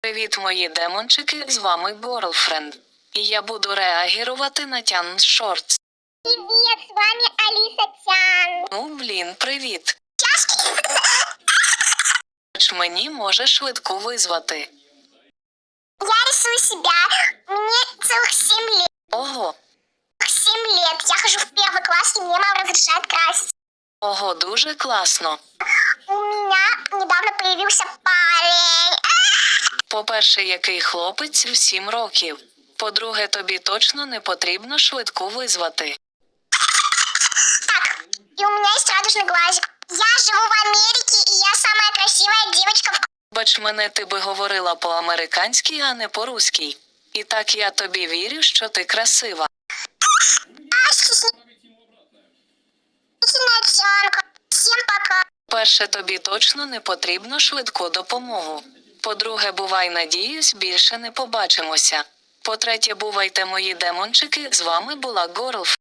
Привіт, мої демончики, з вами Горлфренд. І я буду реагувати на Тян Шортс. Привет, с вами Алиса Тян. Ну, блін, привіт. Ч мені може швидку визвати. Я рисую себя. Мне целых 7 лет. Ого, 7 лет. Я хожу в первый класс, и мне мама разрешает красить. ого, дуже класно. У меня По-перше, який хлопець в 7 років. По-друге, тобі точно не потрібно швидку визвати. Так, и у меня есть радужный глазик. Я живу в Америке, и я самая красивая девочка в Бач мене, ти би говорила по-американськи, а не по-руськи. І так я тобі вірю, що ти красива. классе. Тянка. Всем пока. Перше, тобі точно не потрібно швидку допомогу. По-друге, бувай, надіюсь, більше не побачимося. По-третє, бувайте мої демончики. З вами була Горлф.